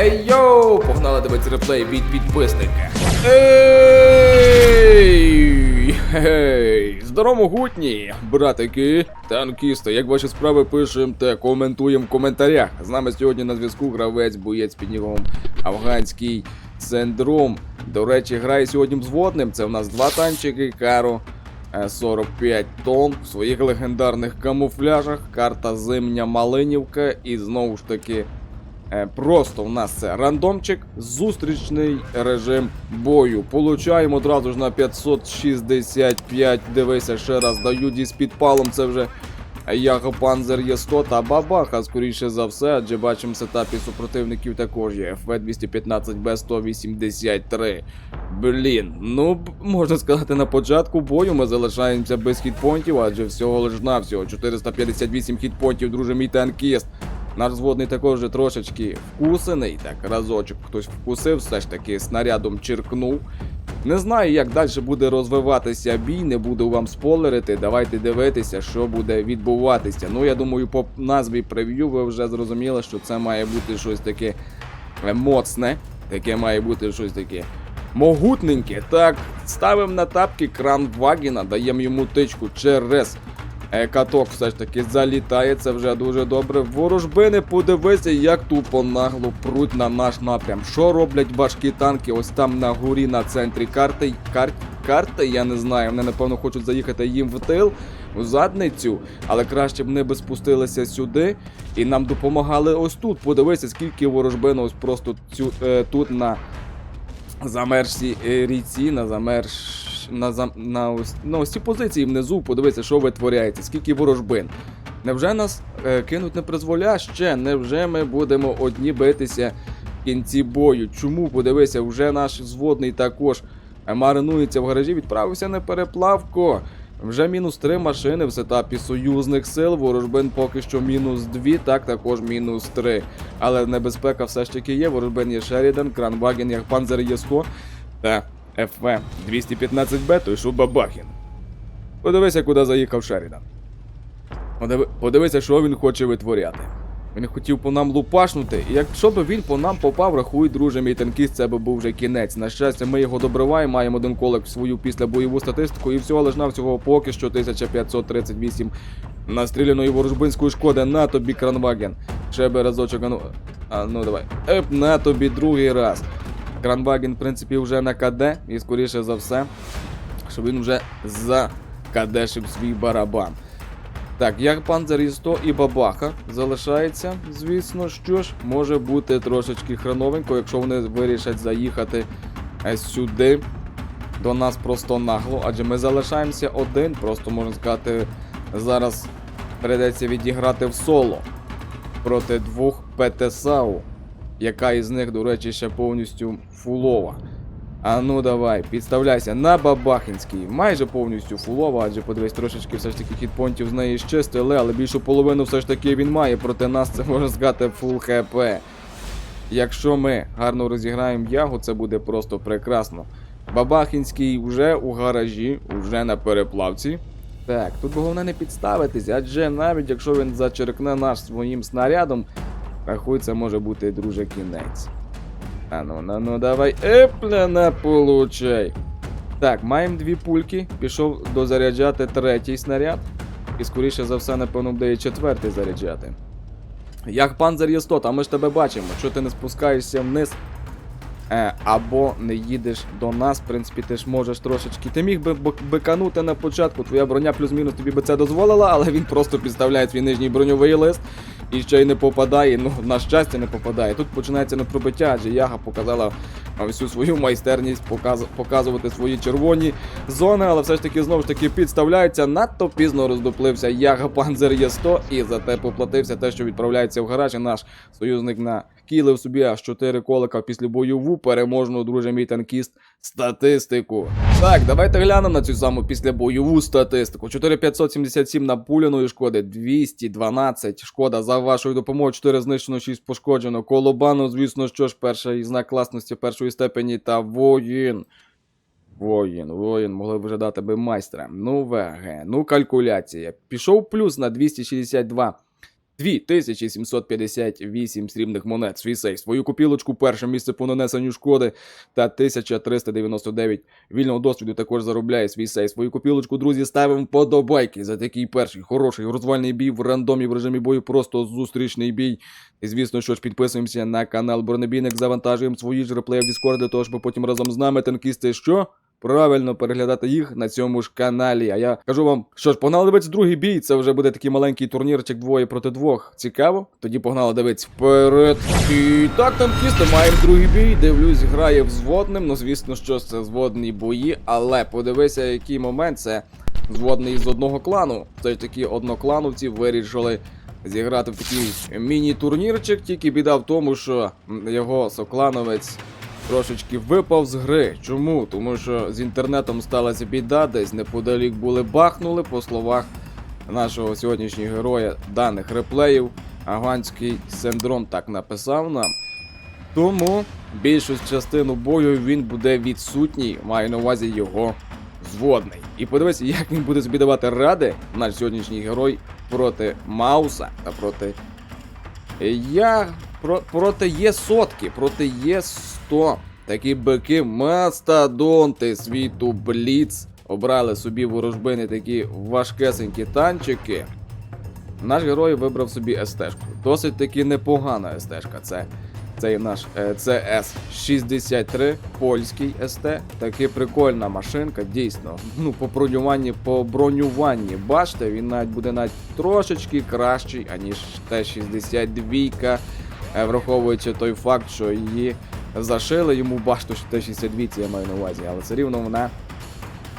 Ей йоу! Погнали дивитися реплей від підписника. Ей! Гей! Здорово, гутні! Братики, танкісти, як ваші справи пишемо та коментуємо в коментарях. З нами сьогодні на зв'язку гравець боєць під нігом Афганський синдром. До речі, грає сьогодні взводним. Це в нас два танчики, Каро. е, 45 тонн в своїх легендарних камуфляжах, карта Зимня Малинівка і знову ж таки Е, Просто в нас це рандомчик, зустрічний режим бою. Получаємо одразу ж на 565. Дивися, ще раз даю діз підпалом. Це вже Яго Панзер є 100 та бабаха, скоріше за все, адже бачимо сетапі супротивників також є FV215B183. Блін, ну можна сказати, на початку бою ми залишаємося без хітпонтів, адже всього лиш навсього 458 хітпонтів, друже мій танкіст. Наш зводний також вже трошечки вкусений. Так, разочок хтось вкусив, все ж таки снарядом черкнув. Не знаю, як далі буде розвиватися бій, не буду вам спойлерити. Давайте дивитися, що буде відбуватися. Ну, я думаю, по назві прев'ю ви вже зрозуміли, що це має бути щось таке е, моцне, таке має бути щось таке могутненьке. Так, ставимо на тапки кран Вагіна, даємо йому тичку через Каток все ж таки залітає, це вже дуже добре. Ворожбини, подивися, як тупо нагло пруть на наш напрям. Що роблять важкі танки? Ось там на горі на центрі карти. Кар... Карти, я не знаю. Вони напевно хочуть заїхати їм в тил, у задницю, але краще б вони би спустилися сюди і нам допомагали ось тут. Подивися, скільки ворожбин ось просто цю, е, тут на замерзшій е, ріці, на замерз... на, зам... на ось... на ось ці позиції внизу, подивися, що витворяється, скільки ворожбин. Невже нас е, кинуть не призволя ще? Невже ми будемо одні битися в кінці бою? Чому? Подивися, вже наш зводний також е, маринується в гаражі, відправився на переплавку. Вже мінус три машини в сетапі союзних сил, ворожбин поки що мінус дві, так також мінус три. Але небезпека все ж таки є. Ворожбин є Шерідан, Кранваген, як Панзер є 100 та ФВ 215Б, той що Бабахін. Подивися, куди заїхав Шерідан. Подиви- Подивися, що він хоче витворяти. Він хотів по нам лупашнути, і якщо б він по нам попав, рахуй, друже, мій танкіст, це би був вже кінець. На щастя, ми його добриваємо, маємо один колик в свою післябойову статистику, і всього лиш навсього поки що 1538 настріляної ворожбинської шкоди. На тобі Кранваген. Ще би разочок, а ну, а ну давай. Еп, на тобі другий раз. Кранваген, в принципі, вже на КД, і скоріше за все, що він вже закадешив свій барабан. Так, як панзер і 100 і бабаха залишається, звісно, що ж, може бути трошечки хреновенько, якщо вони вирішать заїхати е, сюди. До нас просто нагло, адже ми залишаємося один, просто можна сказати, зараз прийдеться відіграти в соло проти двох ПТСАУ, яка із них, до речі, ще повністю фулова. А ну давай, підставляйся на Бабахінський. Майже повністю фулова, адже подивись, трошечки все ж таки хітпонтів з неї щистили, але більшу половину все ж таки він має. Проти нас це можна сказати фул хп. Якщо ми гарно розіграємо ягу, це буде просто прекрасно. Бабахінський вже у гаражі, вже на переплавці. Так, тут головне не підставитись, адже навіть якщо він зачеркне наш своїм снарядом, рахуй, це може бути друже кінець. А ну, ну, ну давай. Епля не получай. Так, маємо дві пульки. Пішов дозаряджати третій снаряд. І скоріше за все, напевно, буде і четвертий заряджати. Як панзер є 100, а ми ж тебе бачимо. Що ти не спускаєшся вниз? Е, або не їдеш до нас, в принципі, ти ж можеш трошечки. Ти міг би биканути на початку, твоя броня плюс-мінус тобі би це дозволила, але він просто підставляє свій нижній броньовий лист і ще й не попадає. Ну, на щастя, не попадає. Тут починається не пробиття, адже Яга показала всю свою майстерність показ... показувати свої червоні зони, але все ж таки знову ж таки підставляється. Надто пізно роздуплився Яга Панзер Є100 і зате поплатився те, що відправляється в гараж. І наш союзник на кілив собі аж 4 колика після бойову переможну, друже мій танкіст, статистику. Так, давайте глянемо на цю саму післябойову статистику. 4577 напуляної шкоди, 212 шкода за вашою допомогою, 4 знищено, 6 пошкоджено. Колобану, звісно, що ж, перший знак класності першої степені та воїн. Воїн, воїн, могли б вже дати би майстра. Ну, ВГ, ну калькуляція. Пішов плюс на 262 2758 срібних монет. Свій сейф, свою купілочку, перше місце по нанесенню шкоди та 1399 вільного досвіду також заробляє свій сейф. Свою купілочку, друзі, ставимо подобайки за такий перший хороший розвальний бій в рандомі в режимі бою, просто зустрічний бій. І звісно, що ж підписуємося на канал Бронебійник, завантажуємо свої ж реплеї в Discord для того, щоб потім разом з нами танкісти що? Правильно переглядати їх на цьому ж каналі. А я кажу вам, що ж, погнали дивитися другий бій. Це вже буде такий маленький турнірчик двоє проти двох. Цікаво? Тоді погнали дивитися вперед. І так, танкісти, маємо другий бій. Дивлюсь, грає взводним. Ну, звісно, що це взводні бої, але подивися, який момент це взводний з одного клану. Це такі одноклановці вирішили зіграти в такий міні-турнірчик. Тільки біда в тому, що його соклановець трошечки випав з гри. Чому? Тому що з інтернетом сталася біда, десь неподалік були бахнули, по словах нашого сьогоднішнього героя даних реплеїв. Аганський синдром так написав нам. Тому більшу частину бою він буде відсутній, маю на увазі його зводний. І подивися, як він буде собі давати ради, наш сьогоднішній герой проти Мауса та проти я про, проти є сотки, проти є 100. Такі бики мастодонти світу Бліц. Обрали собі ворожбини такі важкесенькі танчики. Наш герой вибрав собі СТ-шку. Досить таки непогана СТ-шка. Це цей наш е, CS63 польський СТ. Таки прикольна машинка, дійсно. Ну, по бронюванні, по бронюванні, бачите, він навіть буде навіть трошечки кращий, аніж Т-62, е, враховуючи той факт, що її зашили йому башту Т-62, це я маю на увазі, але все рівно вона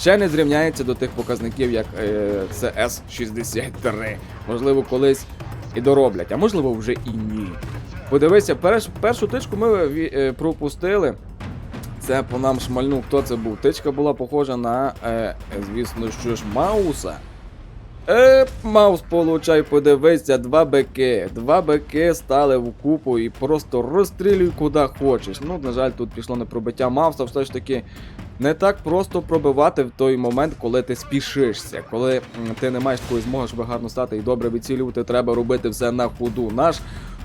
ще не зрівняється до тих показників, як е, CS63. Можливо, колись і дороблять, а можливо вже і ні. Подивися, перш, першу тичку ми е, пропустили. Це по нам шмальнув. Хто це був? Тичка була похожа на, е, звісно, що ж, Мауса. Е, Маус, получай, подивися, два бики. Два бики стали в купу і просто розстрілюй куди хочеш. Ну, на жаль, тут пішло не пробиття Мауса, все ж таки. Не так просто пробивати в той момент, коли ти спішишся, коли ти не маєш такої змоги, щоб гарно стати і добре вицілювати, треба робити все на ходу. Наш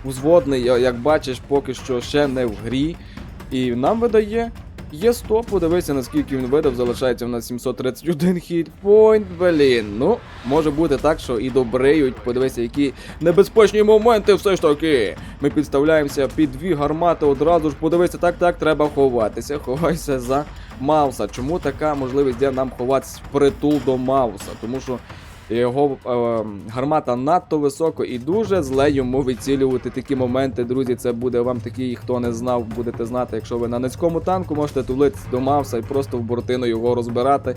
узводний, як бачиш, поки що ще не в грі. І нам видає є 100, подивися, наскільки він видав, залишається в нас 731 хітпойнт, блін. Ну, може бути так, що і добриють. Подивися, які небезпечні моменти все ж таки. Ми підставляємося під дві гармати одразу ж. Подивися, так, так, треба ховатися. Ховайся за Мауса. Чому така можливість де нам ховатися впритул до Мауса? Тому що його е, гармата надто високо і дуже зле йому вицілювати такі моменти. Друзі, це буде вам такий, хто не знав, будете знати, якщо ви на низькому танку можете тулитися до Мауса і просто в бортину його розбирати.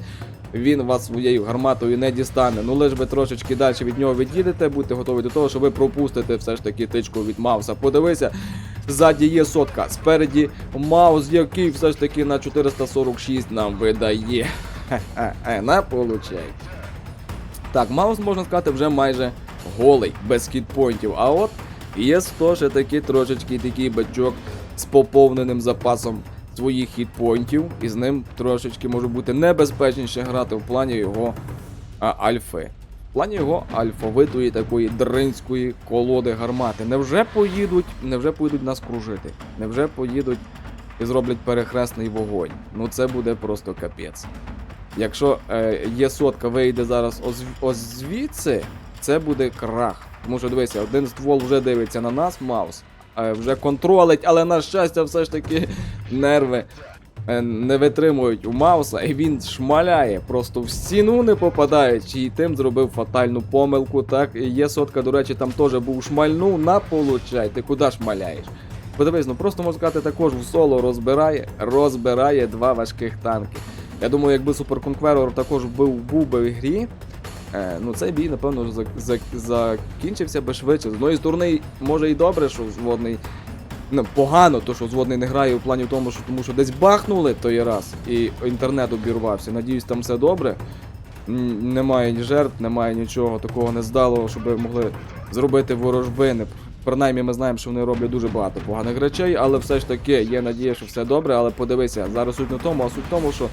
Він вас своєю гарматою не дістане. Ну лиш ви трошечки далі від нього від'їдете, будьте готові до того, що ви пропустите все ж таки тичку від Мауса. Подивися, ззаді є сотка, спереді Маус, який все ж таки на 446 нам видає. Хе-хе-хе, на получай. Так, Маус, можна сказати, вже майже голий, без хітпойнтів. А от є 100 ще таки трошечки такий бачок з поповненим запасом своїх хітпойнтів, і з ним трошечки може бути небезпечніше грати в плані його а, альфи. В плані його альфовитої такої дринської колоди гармати. Невже поїдуть, невже поїдуть нас кружити? Невже поїдуть і зроблять перехресний вогонь? Ну це буде просто капець. Якщо е, сотка, вийде зараз ось, звідси, це буде крах. Тому що дивися, один ствол вже дивиться на нас, Маус, е, вже контролить, але на щастя, все ж таки нерви е, не витримують у Мауса, і він шмаляє, просто в стіну не попадаючи, і тим зробив фатальну помилку. Так, є сотка, до речі, там теж був шмальнув, на получай, ти куди шмаляєш? Подивись, ну просто можна сказати, також в соло розбирає, розбирає два важких танки. Я думаю, якби Conqueror також був, був би в грі, е, ну цей бій, напевно, вже за, за, закінчився би швидше. З одної сторони, може і добре, що зводний. Ну, погано, то що зводний не грає у плані тому, що тому що десь бахнули той раз, і інтернет обірвався. Надіюсь, там все добре. Немає ні жертв, немає нічого такого нездалого, щоб могли зробити ворожбини. Принаймні ми знаємо, що вони роблять дуже багато поганих речей, але все ж таки є надія, що все добре. Але подивися, зараз суть не тому, а суть в тому, що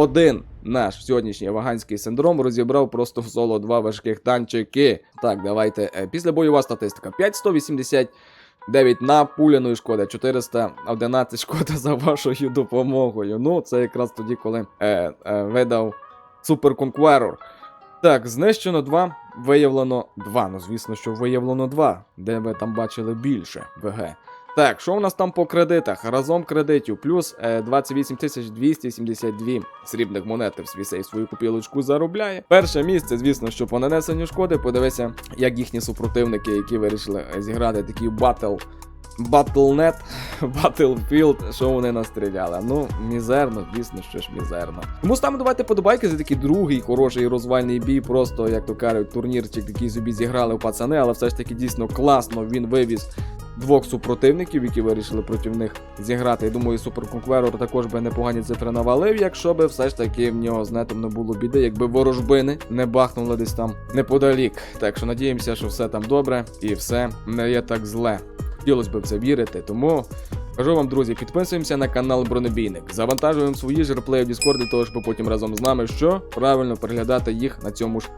один наш сьогоднішній ваганський синдром розібрав просто в соло два важких танчики. Так, давайте. е, Після бойова статистика 5189 напуляної шкоди, 411 шкода за вашою допомогою. Ну, це якраз тоді, коли е, е, видав Супер Конкверор. Так, знищено 2, виявлено 2. Ну, звісно, що виявлено 2. Де ви там бачили більше ВГ. Так, що у нас там по кредитах? Разом кредитів плюс е, 28 272 срібних монети свій сейф свою купілочку заробляє. Перше місце, звісно, що по нанесенню шкоди. Подивися, як їхні супротивники, які вирішили е, зіграти такий батл. Battle.net, Battlefield, що вони настріляли. Ну, мізерно, звісно, що ж мізерно. Тому ставимо давайте подобайки за такий другий хороший розвальний бій. Просто, як то кажуть, турнірчик, який собі зіграли у пацани, але все ж таки дійсно класно він вивіз двох супротивників, які вирішили проти них зіграти. Я думаю, суперконкверор також би непогані цифри навалив, якщо би все ж таки в нього з нетом не було біди, якби ворожбини не бахнули десь там неподалік. Так що надіємося, що все там добре і все не є так зле. Хотілося б в це вірити, тому. Кажу вам, друзі, підписуємося на канал Бронебійник, завантажуємо свої ж реплеї в Discord того, щоб потім разом з нами що правильно переглядати їх на цьому ж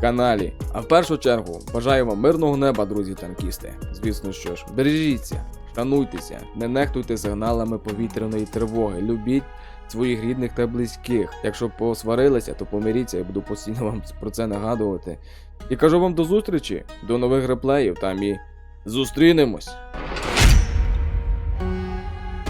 каналі. А в першу чергу бажаю вам мирного неба, друзі танкісти. Звісно, що ж, бережіться, шануйтеся, не нехтуйте сигналами повітряної тривоги, любіть своїх рідних та близьких. Якщо посварилися, то помиріться, я буду постійно вам про це нагадувати. І кажу вам до зустрічі, до нових реплеїв там і зустрінемось.